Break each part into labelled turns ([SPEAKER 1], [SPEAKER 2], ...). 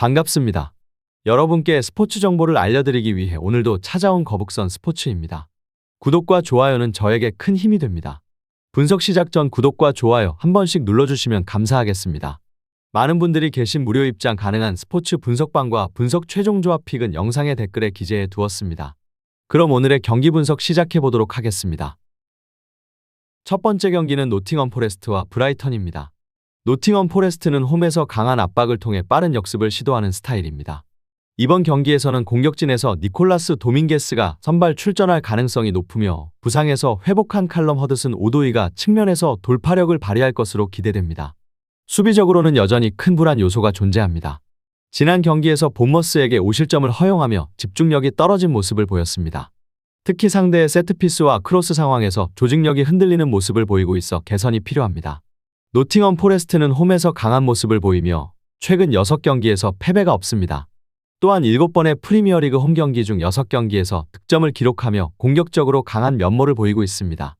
[SPEAKER 1] 반갑습니다. 여러분께 스포츠 정보를 알려드리기 위해 오늘도 찾아온 거북선 스포츠입니다. 구독과 좋아요는 저에게 큰 힘이 됩니다. 분석 시작 전 구독과 좋아요 한 번씩 눌러주시면 감사하겠습니다. 많은 분들이 계신 무료 입장 가능한 스포츠 분석방과 분석 최종 조합 픽은 영상의 댓글에 기재해 두었습니다. 그럼 오늘의 경기 분석 시작해 보도록 하겠습니다. 첫 번째 경기는 노팅엄 포레스트와 브라이턴입니다. 노팅엄 포레스트는 홈에서 강한 압박을 통해 빠른 역습을 시도하는 스타일입니다. 이번 경기에서는 공격진에서 니콜라스 도밍게스가 선발 출전할 가능성이 높으며 부상에서 회복한 칼럼 허드슨 오도이가 측면에서 돌파력을 발휘할 것으로 기대됩니다. 수비적으로는 여전히 큰 불안 요소가 존재합니다. 지난 경기에서 본머스에게 5실점을 허용하며 집중력이 떨어진 모습을 보였습니다. 특히 상대의 세트피스와 크로스 상황에서 조직력이 흔들리는 모습을 보이고 있어 개선이 필요합니다. 노팅엄 포레스트는 홈에서 강한 모습을 보이며 최근 6경기에서 패배가 없습니다. 또한 7번의 프리미어리그 홈 경기 중 6경기에서 득점을 기록하며 공격적으로 강한 면모를 보이고 있습니다.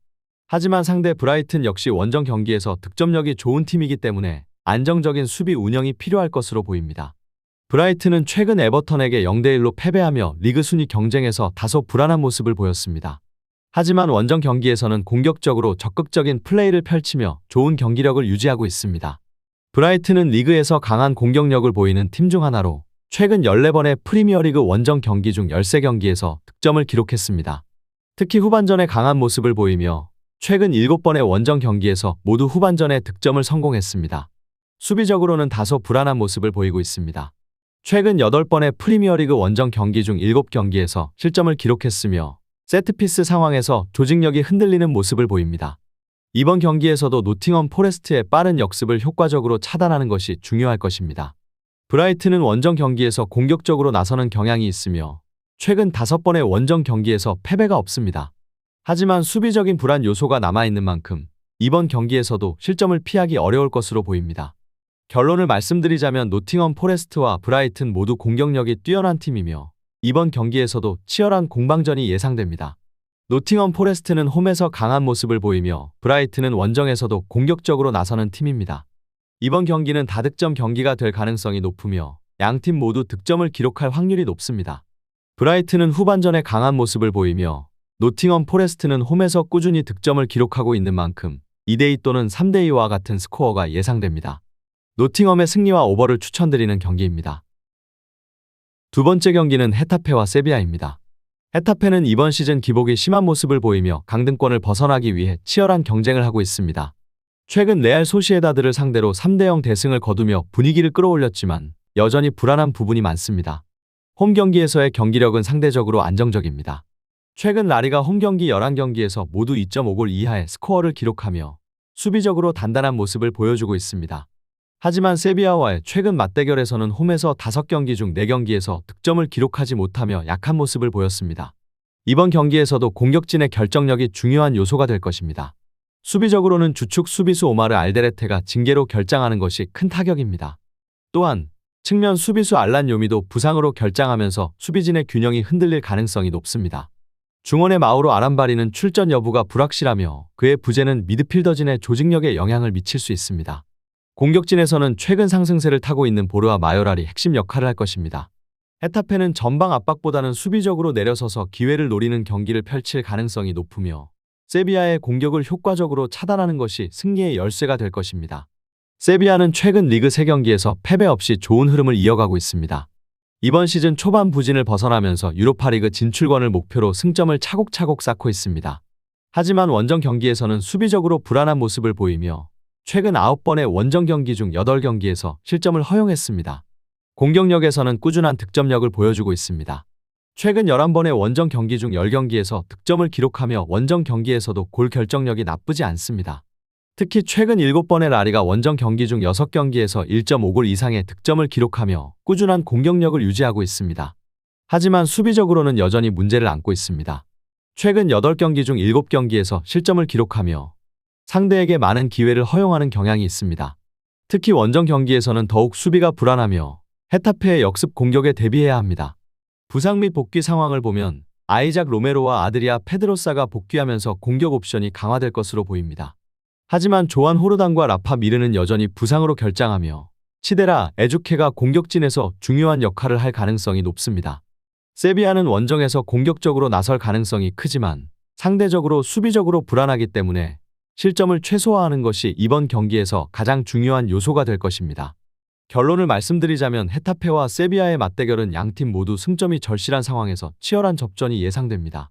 [SPEAKER 1] 하지만 상대 브라이튼 역시 원정 경기에서 득점력이 좋은 팀이기 때문에 안정적인 수비 운영이 필요할 것으로 보입니다. 브라이튼은 최근 에버턴에게 0대1로 패배하며 리그 순위 경쟁에서 다소 불안한 모습을 보였습니다. 하지만 원정 경기에서는 공격적으로 적극적인 플레이를 펼치며 좋은 경기력을 유지하고 있습니다. 브라이튼은 리그에서 강한 공격력을 보이는 팀 중 하나로 최근 14번의 프리미어리그 원정 경기 중 13경기에서 득점을 기록했습니다. 특히 후반전에 강한 모습을 보이며 최근 7번의 원정 경기에서 모두 후반전에 득점을 성공했습니다. 수비적으로는 다소 불안한 모습을 보이고 있습니다. 최근 8번의 프리미어리그 원정 경기 중 7경기에서 실점을 기록했으며 세트피스 상황에서 조직력이 흔들리는 모습을 보입니다. 이번 경기에서도 노팅엄 포레스트의 빠른 역습을 효과적으로 차단하는 것이 중요할 것입니다. 브라이트는 원정 경기에서 공격적으로 나서는 경향이 있으며 최근 5번의 원정 경기에서 패배가 없습니다. 하지만 수비적인 불안 요소가 남아있는 만큼 이번 경기에서도 실점을 피하기 어려울 것으로 보입니다. 결론을 말씀드리자면 노팅엄 포레스트와 브라이튼 모두 공격력이 뛰어난 팀이며 이번 경기에서도 치열한 공방전이 예상됩니다. 노팅엄 포레스트는 홈에서 강한 모습을 보이며 브라이튼은 원정에서도 공격적으로 나서는 팀입니다. 이번 경기는 다득점 경기가 될 가능성이 높으며 양 팀 모두 득점을 기록할 확률이 높습니다. 브라이튼은 후반전에 강한 모습을 보이며 노팅엄 포레스트는 홈에서 꾸준히 득점을 기록하고 있는 만큼 2대2 또는 3대2와 같은 스코어가 예상됩니다. 노팅엄의 승리와 오버를 추천드리는 경기입니다. 두 번째 경기는 헤타페와 세비야입니다. 헤타페는 이번 시즌 기복이 심한 모습을 보이며 강등권을 벗어나기 위해 치열한 경쟁을 하고 있습니다. 최근 레알 소시에다드를 상대로 3대0 대승을 거두며 분위기를 끌어올렸지만 여전히 불안한 부분이 많습니다. 홈 경기에서의 경기력은 상대적으로 안정적입니다. 최근 라리가 홈 경기 11경기에서 모두 2.5골 이하의 스코어를 기록하며 수비적으로 단단한 모습을 보여주고 있습니다. 하지만 세비야와의 최근 맞대결에서는 홈에서 5경기 중 4경기에서 득점을 기록하지 못하며 약한 모습을 보였습니다. 이번 경기에서도 공격진의 결정력이 중요한 요소가 될 것입니다. 수비적으로는 주축 수비수 오마르 알데레테가 징계로 결장하는 것이 큰 타격입니다. 또한 측면 수비수 알란 요미도 부상으로 결장하면서 수비진의 균형이 흔들릴 가능성이 높습니다. 중원의 마우로 아람바리는 출전 여부가 불확실하며 그의 부재는 미드필더진의 조직력에 영향을 미칠 수 있습니다. 공격진에서는 최근 상승세를 타고 있는 보르와 마요랄이 핵심 역할을 할 것입니다. 헤타페는 전방 압박보다는 수비적으로 내려서서 기회를 노리는 경기를 펼칠 가능성이 높으며 세비야의 공격을 효과적으로 차단하는 것이 승리의 열쇠가 될 것입니다. 세비야는 최근 리그 3경기에서 패배 없이 좋은 흐름을 이어가고 있습니다. 이번 시즌 초반 부진을 벗어나면서 유로파리그 진출권을 목표로 승점을 차곡차곡 쌓고 있습니다. 하지만 원정 경기에서는 수비적으로 불안한 모습을 보이며 최근 9번의 원정 경기 중 8경기에서 실점을 허용했습니다. 공격력에서는 꾸준한 득점력을 보여주고 있습니다. 최근 11번의 원정 경기 중 10경기에서 득점을 기록하며 원정 경기에서도 골 결정력이 나쁘지 않습니다. 특히 최근 7번의 라리가 원정 경기 중 6경기에서 1.5골 이상의 득점을 기록하며 꾸준한 공격력을 유지하고 있습니다. 하지만 수비적으로는 여전히 문제를 안고 있습니다. 최근 8경기 중 7경기에서 실점을 기록하며 상대에게 많은 기회를 허용하는 경향이 있습니다. 특히 원정 경기에서는 더욱 수비가 불안하며 헤타페의 역습 공격에 대비해야 합니다. 부상 및 복귀 상황을 보면 아이작 로메로와 아드리아 페드로사가 복귀하면서 공격 옵션이 강화될 것으로 보입니다. 하지만 조한 호르단과 라파 미르는 여전히 부상으로 결장하며 치데라, 에주케가 공격진에서 중요한 역할을 할 가능성이 높습니다. 세비야는 원정에서 공격적으로 나설 가능성이 크지만 상대적으로 수비적으로 불안하기 때문에 실점을 최소화하는 것이 이번 경기에서 가장 중요한 요소가 될 것입니다. 결론을 말씀드리자면 헤타페와 세비야의 맞대결은 양팀 모두 승점이 절실한 상황에서 치열한 접전이 예상됩니다.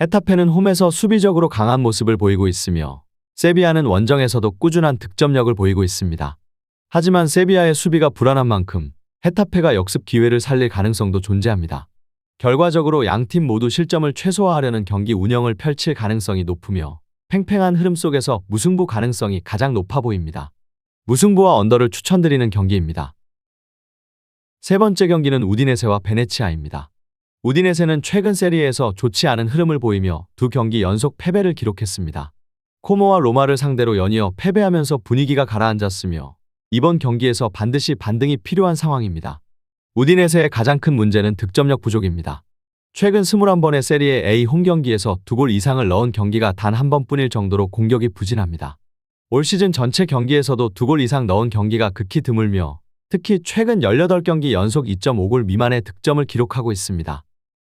[SPEAKER 1] 헤타페는 홈에서 수비적으로 강한 모습을 보이고 있으며 세비야는 원정에서도 꾸준한 득점력을 보이고 있습니다. 하지만 세비야의 수비가 불안한 만큼 헤타페가 역습 기회를 살릴 가능성도 존재합니다. 결과적으로 양팀 모두 실점을 최소화하려는 경기 운영을 펼칠 가능성이 높으며 팽팽한 흐름 속에서 무승부 가능성이 가장 높아 보입니다. 무승부와 언더를 추천드리는 경기입니다. 세 번째 경기는 우디네세와 베네치아입니다. 우디네세는 최근 세리에서 좋지 않은 흐름을 보이며 두 경기 연속 패배를 기록했습니다. 코모와 로마를 상대로 연이어 패배하면서 분위기가 가라앉았으며 이번 경기에서 반드시 반등이 필요한 상황입니다. 우디네세의 가장 큰 문제는 득점력 부족입니다. 최근 21번의 세리에 A 홈 경기에서 두 골 이상을 넣은 경기가 단 한 번뿐일 정도로 공격이 부진합니다. 올 시즌 전체 경기에서도 두 골 이상 넣은 경기가 극히 드물며 특히 최근 18경기 연속 2.5골 미만의 득점을 기록하고 있습니다.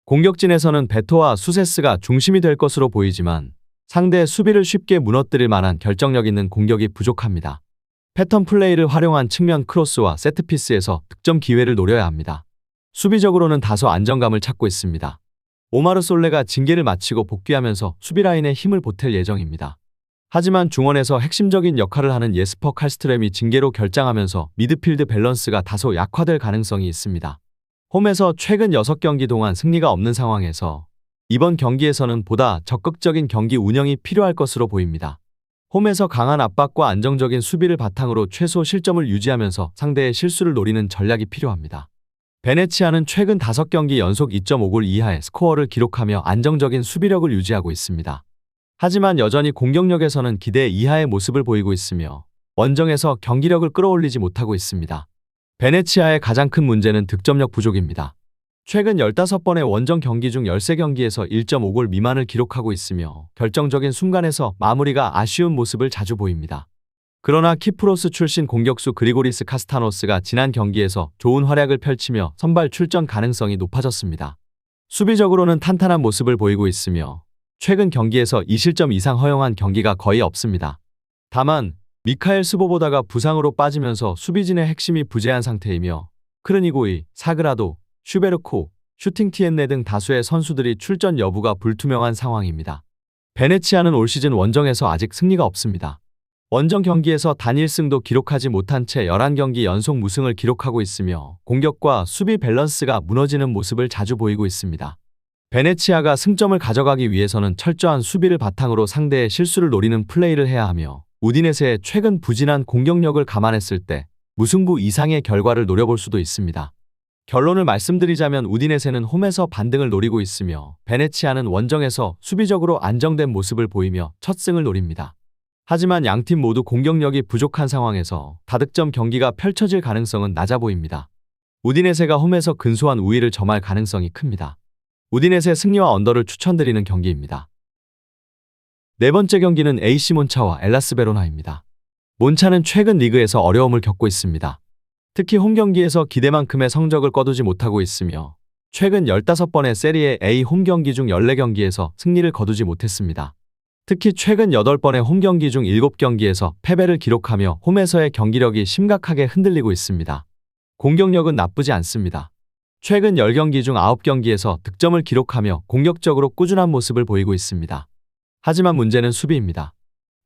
[SPEAKER 1] 공격진에서는 베토와 수세스가 중심이 될 것으로 보이지만 상대의 수비를 쉽게 무너뜨릴 만한 결정력 있는 공격이 부족합니다. 패턴 플레이를 활용한 측면 크로스와 세트피스에서 득점 기회를 노려야 합니다. 수비적으로는 다소 안정감을 찾고 있습니다. 오마르 솔레가 징계를 마치고 복귀하면서 수비 라인에 힘을 보탤 예정입니다. 하지만 중원에서 핵심적인 역할을 하는 예스퍼 칼스트렘이 징계로 결장하면서 미드필드 밸런스가 다소 약화될 가능성이 있습니다. 홈에서 최근 6경기 동안 승리가 없는 상황에서 이번 경기에서는 보다 적극적인 경기 운영이 필요할 것으로 보입니다. 홈에서 강한 압박과 안정적인 수비를 바탕으로 최소 실점을 유지하면서 상대의 실수를 노리는 전략이 필요합니다. 베네치아는 최근 5경기 연속 2.5골 이하의 스코어를 기록하며 안정적인 수비력을 유지하고 있습니다. 하지만 여전히 공격력에서는 기대 이하의 모습을 보이고 있으며 원정에서 경기력을 끌어올리지 못하고 있습니다. 베네치아의 가장 큰 문제는 득점력 부족입니다. 최근 15번의 원정 경기 중 13경기에서 1.5골 미만을 기록하고 있으며 결정적인 순간에서 마무리가 아쉬운 모습을 자주 보입니다. 그러나 키프로스 출신 공격수 그리고리스 카스타노스가 지난 경기에서 좋은 활약을 펼치며 선발 출전 가능성이 높아졌습니다. 수비적으로는 탄탄한 모습을 보이고 있으며 최근 경기에서 2실점 이상 허용한 경기가 거의 없습니다. 다만 미카엘 스보보다가 부상으로 빠지면서 수비진의 핵심이 부재한 상태이며 크르니고이, 사그라도, 슈베르코, 슈팅티엔네 등 다수의 선수들이 출전 여부가 불투명한 상황입니다. 베네치아는 올 시즌 원정에서 아직 승리가 없습니다. 원정 경기에서 단일승도 기록하지 못한 채 11경기 연속 무승을 기록하고 있으며 공격과 수비 밸런스가 무너지는 모습을 자주 보이고 있습니다. 베네치아가 승점을 가져가기 위해서는 철저한 수비를 바탕으로 상대의 실수를 노리는 플레이를 해야 하며 우디네세의 최근 부진한 공격력을 감안했을 때 무승부 이상의 결과를 노려볼 수도 있습니다. 결론을 말씀드리자면 우디네세는 홈에서 반등을 노리고 있으며 베네치아는 원정에서 수비적으로 안정된 모습을 보이며 첫 승을 노립니다. 하지만 양팀 모두 공격력이 부족한 상황에서 다득점 경기가 펼쳐질 가능성은 낮아 보입니다. 우디네세가 홈에서 근소한 우위를 점할 가능성이 큽니다. 우디네세 승리와 언더를 추천드리는 경기입니다. 네 번째 경기는 AC 몬차와 엘라스 베로나입니다. 몬차는 최근 리그에서 어려움을 겪고 있습니다. 특히 홈 경기에서 기대만큼의 성적을 거두지 못하고 있으며 최근 15번의 세리에 A 홈 경기 중 14경기에서 승리를 거두지 못했습니다. 특히 최근 8번의 홈 경기 중 7경기에서 패배를 기록하며 홈에서의 경기력이 심각하게 흔들리고 있습니다. 공격력은 나쁘지 않습니다. 최근 10경기 중 9경기에서 득점을 기록하며 공격적으로 꾸준한 모습을 보이고 있습니다. 하지만 문제는 수비입니다.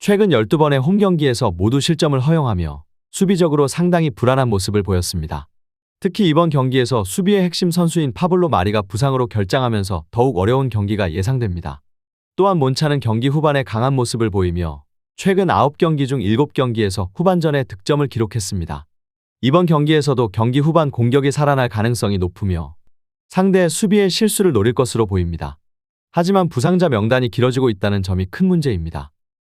[SPEAKER 1] 최근 12번의 홈 경기에서 모두 실점을 허용하며 수비적으로 상당히 불안한 모습을 보였습니다. 특히 이번 경기에서 수비의 핵심 선수인 파블로 마리가 부상으로 결장하면서 더욱 어려운 경기가 예상됩니다. 또한 몬차는 경기 후반에 강한 모습을 보이며 최근 9경기 중 7경기에서 후반전에 득점을 기록했습니다. 이번 경기에서도 경기 후반 공격이 살아날 가능성이 높으며 상대의 수비의 실수를 노릴 것으로 보입니다. 하지만 부상자 명단이 길어지고 있다는 점이 큰 문제입니다.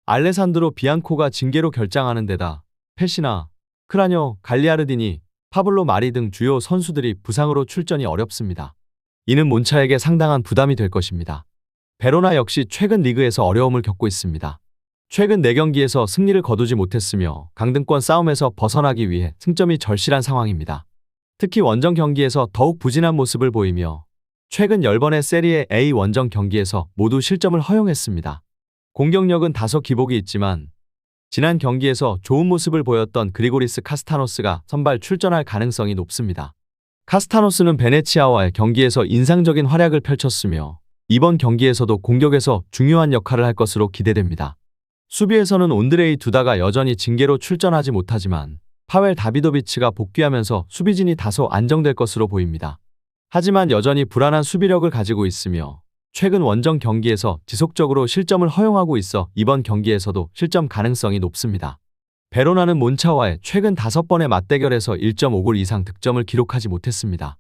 [SPEAKER 1] 알레산드로 비앙코가 징계로 결장하는 데다 페시나, 크라뇨, 갈리아르디니, 파블로 마리 등 주요 선수들이 부상으로 출전이 어렵습니다. 이는 몬차에게 상당한 부담이 될 것입니다. 베로나 역시 최근 리그에서 어려움을 겪고 있습니다. 최근 4경기에서 승리를 거두지 못했으며 강등권 싸움에서 벗어나기 위해 승점이 절실한 상황입니다. 특히 원정 경기에서 더욱 부진한 모습을 보이며 최근 10번의 세리에 A 원정 경기에서 모두 실점을 허용했습니다. 공격력은 다소 기복이 있지만 지난 경기에서 좋은 모습을 보였던 그리고리스 카스타노스가 선발 출전할 가능성이 높습니다. 카스타노스는 베네치아와의 경기에서 인상적인 활약을 펼쳤으며 이번 경기에서도 공격에서 중요한 역할을 할 것으로 기대됩니다. 수비에서는 온드레이 두다가 여전히 징계로 출전하지 못하지만 파웰 다비도비치가 복귀하면서 수비진이 다소 안정될 것으로 보입니다. 하지만 여전히 불안한 수비력을 가지고 있으며 최근 원정 경기에서 지속적으로 실점을 허용하고 있어 이번 경기에서도 실점 가능성이 높습니다. 베로나는 몬차와의 최근 5번의 맞대결에서 1.5골 이상 득점을 기록하지 못했습니다.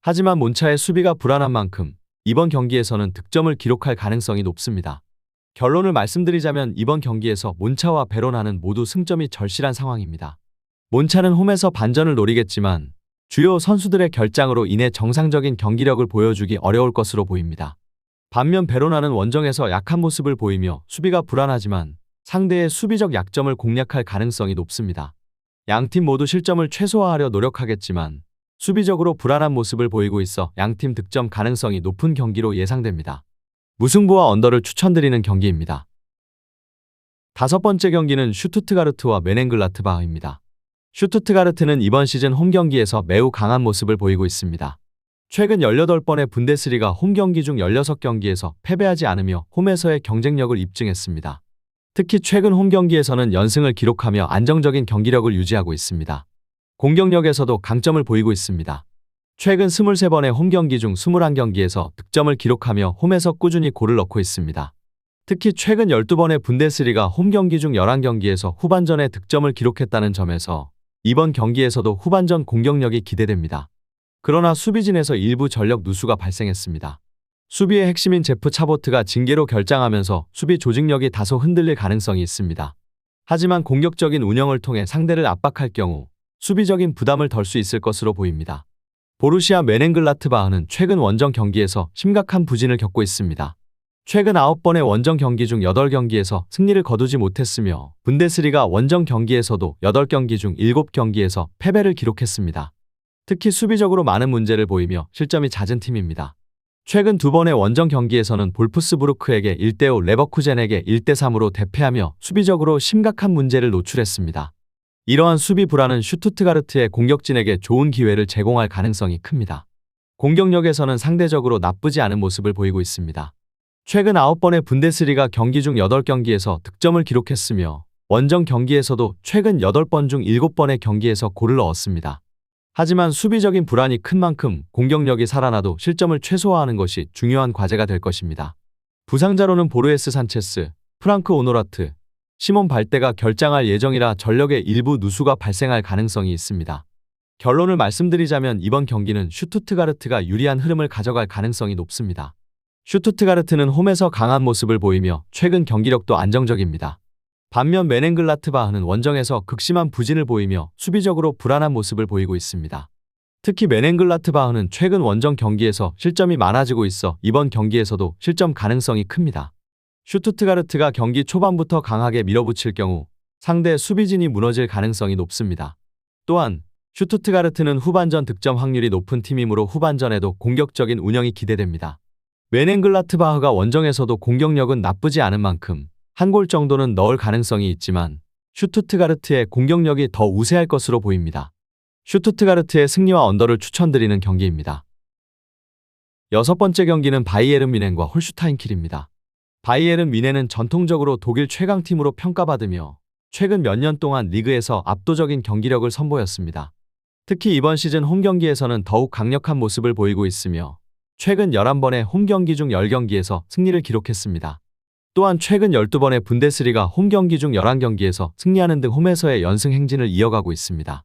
[SPEAKER 1] 하지만 몬차의 수비가 불안한 만큼 이번 경기에서는 득점을 기록할 가능성이 높습니다. 결론을 말씀드리자면 이번 경기에서 몬차와 베로나는 모두 승점이 절실한 상황입니다. 몬차는 홈에서 반전을 노리겠지만 주요 선수들의 결장으로 인해 정상적인 경기력을 보여주기 어려울 것으로 보입니다. 반면 베로나는 원정에서 약한 모습을 보이며 수비가 불안하지만 상대의 수비적 약점을 공략할 가능성이 높습니다. 양팀 모두 실점을 최소화하려 노력하겠지만 수비적으로 불안한 모습을 보이고 있어 양팀 득점 가능성이 높은 경기로 예상됩니다. 무승부와 언더를 추천드리는 경기입니다. 다섯 번째 경기는 슈투트가르트와 메넨글라트바흐입니다. 슈투트가르트는 이번 시즌 홈 경기에서 매우 강한 모습을 보이고 있습니다. 최근 18번의 분데스리가 홈 경기 중 16경기에서 패배하지 않으며 홈에서의 경쟁력을 입증했습니다. 특히 최근 홈 경기에서는 연승을 기록하며 안정적인 경기력을 유지하고 있습니다. 공격력에서도 강점을 보이고 있습니다. 최근 23번의 홈 경기 중 21경기에서 득점을 기록하며 홈에서 꾸준히 골을 넣고 있습니다. 특히 최근 12번의 분데스리가 홈 경기 중 11경기에서 후반전에 득점을 기록했다는 점에서 이번 경기에서도 후반전 공격력이 기대됩니다. 그러나 수비진에서 일부 전력 누수가 발생했습니다. 수비의 핵심인 제프 차보트가 징계로 결장하면서 수비 조직력이 다소 흔들릴 가능성이 있습니다. 하지만 공격적인 운영을 통해 상대를 압박할 경우 수비적인 부담을 덜 수 있을 것으로 보입니다. 보루시아 메넨글라트바흐는 최근 원정 경기에서 심각한 부진을 겪고 있습니다. 최근 9번의 원정 경기 중 8경기에서 승리를 거두지 못했으며 분데스리가 원정 경기에서도 8경기 중 7경기에서 패배를 기록했습니다. 특히 수비적으로 많은 문제를 보이며 실점이 잦은 팀입니다. 최근 두 번의 원정 경기에서는 볼프스부르크에게 1대5 레버쿠젠에게 1대3으로 대패하며 수비적으로 심각한 문제를 노출했습니다. 이러한 수비 불안은 슈투트가르트의 공격진에게 좋은 기회를 제공할 가능성이 큽니다. 공격력에서는 상대적으로 나쁘지 않은 모습을 보이고 있습니다. 최근 9번의 분데스리가 경기 중 8경기에서 득점을 기록했으며 원정 경기에서도 최근 8번 중 7번의 경기에서 골을 넣었습니다. 하지만 수비적인 불안이 큰 만큼 공격력이 살아나도 실점을 최소화하는 것이 중요한 과제가 될 것입니다. 부상자로는 보르에스 산체스, 프랑크 오노라트, 시몬 발대가 결장할 예정이라 전력의 일부 누수가 발생할 가능성이 있습니다. 결론을 말씀드리자면 이번 경기는 슈투트가르트가 유리한 흐름을 가져갈 가능성이 높습니다. 슈투트가르트는 홈에서 강한 모습을 보이며 최근 경기력도 안정적입니다. 반면 메넨글라트바흐는 원정에서 극심한 부진을 보이며 수비적으로 불안한 모습을 보이고 있습니다. 특히 메넨글라트바흐는 최근 원정 경기에서 실점이 많아지고 있어 이번 경기에서도 실점 가능성이 큽니다. 슈투트가르트가 경기 초반부터 강하게 밀어붙일 경우 상대 수비진이 무너질 가능성이 높습니다. 또한 슈투트가르트는 후반전 득점 확률이 높은 팀이므로 후반전에도 공격적인 운영이 기대됩니다. 메넨글라트바흐가 원정에서도 공격력은 나쁘지 않은 만큼 한 골 정도는 넣을 가능성이 있지만 슈투트가르트의 공격력이 더 우세할 것으로 보입니다. 슈투트가르트의 승리와 언더를 추천드리는 경기입니다. 여섯 번째 경기는 바이에른 미넨과 홀슈타인 킬입니다. 바이에른 미넨은 전통적으로 독일 최강팀으로 평가받으며 최근 몇 년 동안 리그에서 압도적인 경기력을 선보였습니다. 특히 이번 시즌 홈 경기에서는 더욱 강력한 모습을 보이고 있으며 최근 11번의 홈 경기 중 10경기에서 승리를 기록했습니다. 또한 최근 12번의 분데스리가 홈 경기 중 11경기에서 승리하는 등 홈에서의 연승 행진을 이어가고 있습니다.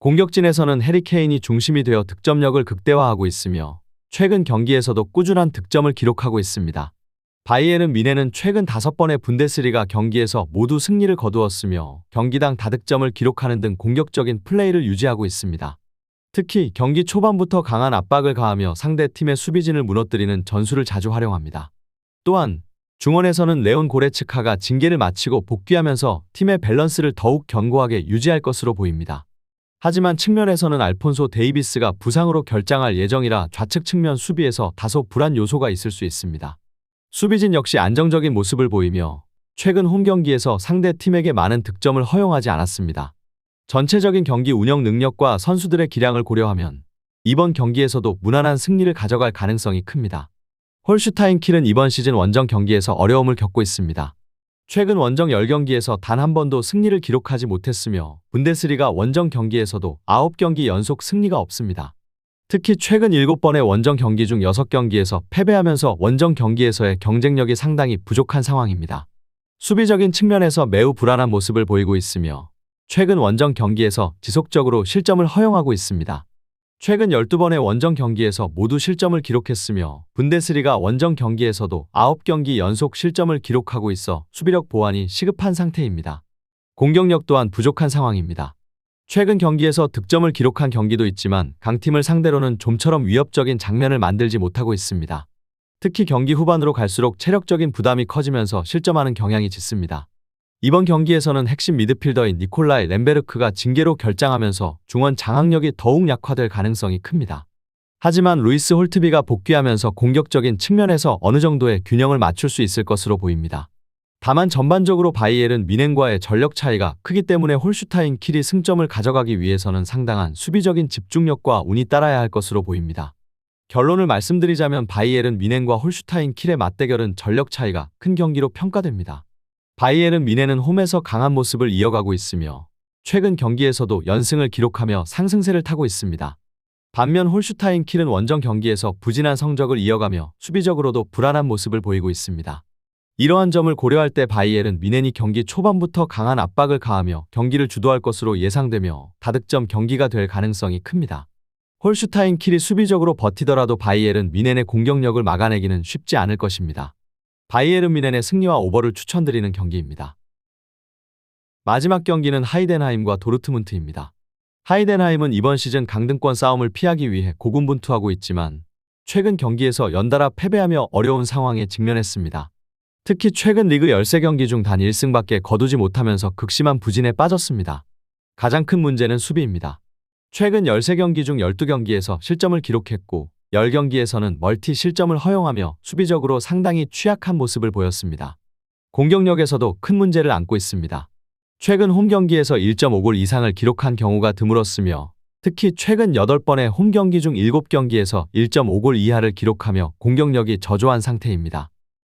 [SPEAKER 1] 공격진에서는 해리 케인이 중심이 되어 득점력을 극대화하고 있으며 최근 경기에서도 꾸준한 득점을 기록하고 있습니다. 바이에른 미네는 최근 5번의 분데스리가 경기에서 모두 승리를 거두었으며 경기당 다득점을 기록하는 등 공격적인 플레이를 유지하고 있습니다. 특히 경기 초반부터 강한 압박을 가하며 상대 팀의 수비진을 무너뜨리는 전술을 자주 활용합니다. 또한 중원에서는 레온 고레츠카가 징계를 마치고 복귀하면서 팀의 밸런스를 더욱 견고하게 유지할 것으로 보입니다. 하지만 측면에서는 알폰소 데이비스가 부상으로 결장할 예정이라 좌측 측면 수비에서 다소 불안 요소가 있을 수 있습니다. 수비진 역시 안정적인 모습을 보이며 최근 홈 경기에서 상대 팀에게 많은 득점을 허용하지 않았습니다. 전체적인 경기 운영 능력과 선수들의 기량을 고려하면 이번 경기에서도 무난한 승리를 가져갈 가능성이 큽니다. 홀슈타인 킬은 이번 시즌 원정 경기에서 어려움을 겪고 있습니다. 최근 원정 10경기에서 단 한 번도 승리를 기록하지 못했으며 분데스리가 원정 경기에서도 9경기 연속 승리가 없습니다. 특히 최근 7번의 원정 경기 중 6경기에서 패배하면서 원정 경기에서의 경쟁력이 상당히 부족한 상황입니다. 수비적인 측면에서 매우 불안한 모습을 보이고 있으며 최근 원정 경기에서 지속적으로 실점을 허용하고 있습니다. 최근 12번의 원정 경기에서 모두 실점을 기록했으며 분데스리가 원정 경기에서도 9경기 연속 실점을 기록하고 있어 수비력 보완이 시급한 상태입니다. 공격력 또한 부족한 상황입니다. 최근 경기에서 득점을 기록한 경기도 있지만 강팀을 상대로는 좀처럼 위협적인 장면을 만들지 못하고 있습니다. 특히 경기 후반으로 갈수록 체력적인 부담이 커지면서 실점하는 경향이 짙습니다. 이번 경기에서는 핵심 미드필더인 니콜라이 렘베르크가 징계로 결장하면서 중원 장악력이 더욱 약화될 가능성이 큽니다. 하지만 루이스 홀트비가 복귀하면서 공격적인 측면에서 어느 정도의 균형을 맞출 수 있을 것으로 보입니다. 다만 전반적으로 바이엘은 미넨과의 전력 차이가 크기 때문에 홀슈타인 킬이 승점을 가져가기 위해서는 상당한 수비적인 집중력과 운이 따라야 할 것으로 보입니다. 결론을 말씀드리자면 바이엘은 미넨과 홀슈타인 킬의 맞대결은 전력 차이가 큰 경기로 평가됩니다. 바이에른 미네는 홈에서 강한 모습을 이어가고 있으며 최근 경기에서도 연승을 기록하며 상승세를 타고 있습니다. 반면 홀슈타인 킬은 원정 경기에서 부진한 성적을 이어가며 수비적으로도 불안한 모습을 보이고 있습니다. 이러한 점을 고려할 때 바이엘은 미넨이 경기 초반부터 강한 압박을 가하며 경기를 주도할 것으로 예상되며 다득점 경기가 될 가능성이 큽니다. 홀슈타인 킬이 수비적으로 버티더라도 바이엘은 미넨의 공격력을 막아내기는 쉽지 않을 것입니다. 바이에른 미넨의 승리와 오버를 추천드리는 경기입니다. 마지막 경기는 하이덴하임과 도르트문트입니다. 하이덴하임은 이번 시즌 강등권 싸움을 피하기 위해 고군분투하고 있지만 최근 경기에서 연달아 패배하며 어려운 상황에 직면했습니다. 특히 최근 리그 13경기 중 단 1승밖에 거두지 못하면서 극심한 부진에 빠졌습니다. 가장 큰 문제는 수비입니다. 최근 13경기 중 12경기에서 실점을 기록했고 10경기에서는 멀티 실점을 허용하며 수비적으로 상당히 취약한 모습을 보였습니다. 공격력에서도 큰 문제를 안고 있습니다. 최근 홈 경기에서 1.5골 이상을 기록한 경우가 드물었으며 특히 최근 8번의 홈 경기 중 7경기에서 1.5골 이하를 기록하며 공격력이 저조한 상태입니다.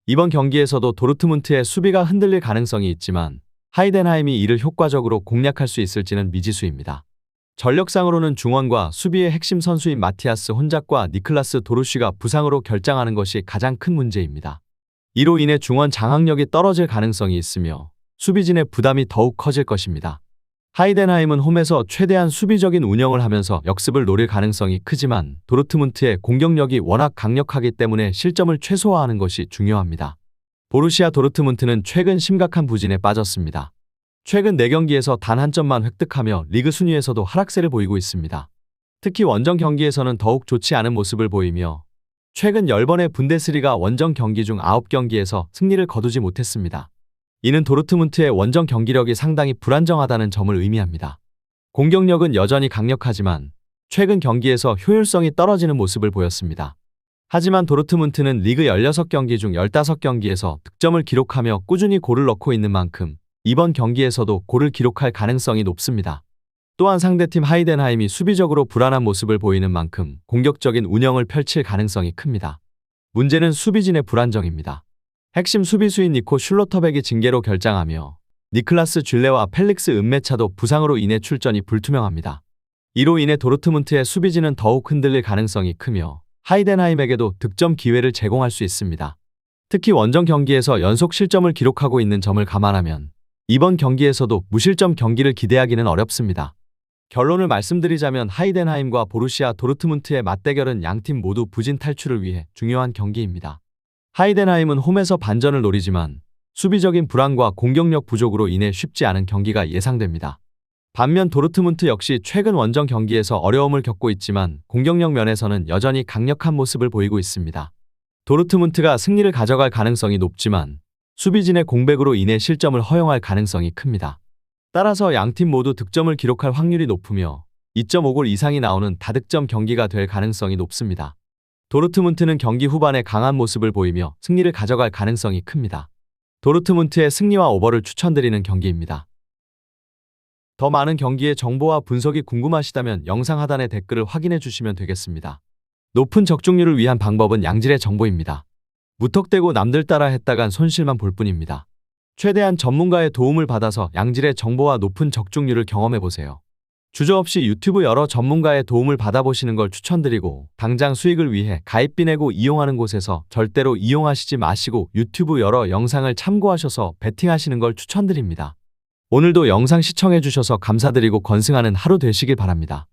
[SPEAKER 1] 이번 경기에서도 도르트문트의 수비가 흔들릴 가능성이 있지만 하이덴하임이 이를 효과적으로 공략할 수 있을지는 미지수입니다. 전력상으로는 중원과 수비의 핵심 선수인 마티아스 혼작과 니클라스 도르쉬가 부상으로 결장하는 것이 가장 큰 문제입니다. 이로 인해 중원 장악력이 떨어질 가능성이 있으며 수비진의 부담이 더욱 커질 것입니다. 하이덴하임은 홈에서 최대한 수비적인 운영을 하면서 역습을 노릴 가능성이 크지만 도르트문트의 공격력이 워낙 강력하기 때문에 실점을 최소화하는 것이 중요합니다. 보루시아 도르트문트는 최근 심각한 부진에 빠졌습니다. 최근 4경기에서 단 한 점만 획득하며 리그 순위에서도 하락세를 보이고 있습니다. 특히 원정 경기에서는 더욱 좋지 않은 모습을 보이며 최근 10번의 분데스리가 원정 경기 중 9경기에서 승리를 거두지 못했습니다. 이는 도르트문트의 원정 경기력이 상당히 불안정하다는 점을 의미합니다. 공격력은 여전히 강력하지만 최근 경기에서 효율성이 떨어지는 모습을 보였습니다. 하지만 도르트문트는 리그 16경기 중 15경기에서 득점을 기록하며 꾸준히 골을 넣고 있는 만큼 이번 경기에서도 골을 기록할 가능성이 높습니다. 또한 상대팀 하이덴하임이 수비적으로 불안한 모습을 보이는 만큼 공격적인 운영을 펼칠 가능성이 큽니다. 문제는 수비진의 불안정입니다. 핵심 수비수인 니코 슐로터백이 징계로 결장하며 니클라스 쥘레와 펠릭스 은메차도 부상으로 인해 출전이 불투명합니다. 이로 인해 도르트문트의 수비진은 더욱 흔들릴 가능성이 크며 하이덴하임에게도 득점 기회를 제공할 수 있습니다. 특히 원정 경기에서 연속 실점을 기록하고 있는 점을 감안하면 이번 경기에서도 무실점 경기를 기대하기는 어렵습니다. 결론을 말씀드리자면 하이덴하임과 보루시아 도르트문트의 맞대결은 양팀 모두 부진 탈출을 위해 중요한 경기입니다. 하이덴하임은 홈에서 반전을 노리지만 수비적인 불안과 공격력 부족으로 인해 쉽지 않은 경기가 예상됩니다. 반면 도르트문트 역시 최근 원정 경기에서 어려움을 겪고 있지만 공격력 면에서는 여전히 강력한 모습을 보이고 있습니다. 도르트문트가 승리를 가져갈 가능성이 높지만 수비진의 공백으로 인해 실점을 허용할 가능성이 큽니다. 따라서 양팀 모두 득점을 기록할 확률이 높으며 2.5골 이상이 나오는 다득점 경기가 될 가능성이 높습니다. 도르트문트는 경기 후반에 강한 모습을 보이며 승리를 가져갈 가능성이 큽니다. 도르트문트의 승리와 오버를 추천드리는 경기입니다. 더 많은 경기의 정보와 분석이 궁금하시다면 영상 하단의 댓글을 확인해 주시면 되겠습니다. 높은 적중률을 위한 방법은 양질의 정보입니다. 무턱대고 남들 따라 했다간 손실만 볼 뿐입니다. 최대한 전문가의 도움을 받아서 양질의 정보와 높은 적중률을 경험해 보세요. 주저없이 유튜브 여러 전문가의 도움을 받아보시는 걸 추천드리고 당장 수익을 위해 가입비 내고 이용하는 곳에서 절대로 이용하시지 마시고 유튜브 여러 영상을 참고하셔서 베팅하시는 걸 추천드립니다. 오늘도 영상 시청해 주셔서 감사드리고 건승하는 하루 되시길 바랍니다.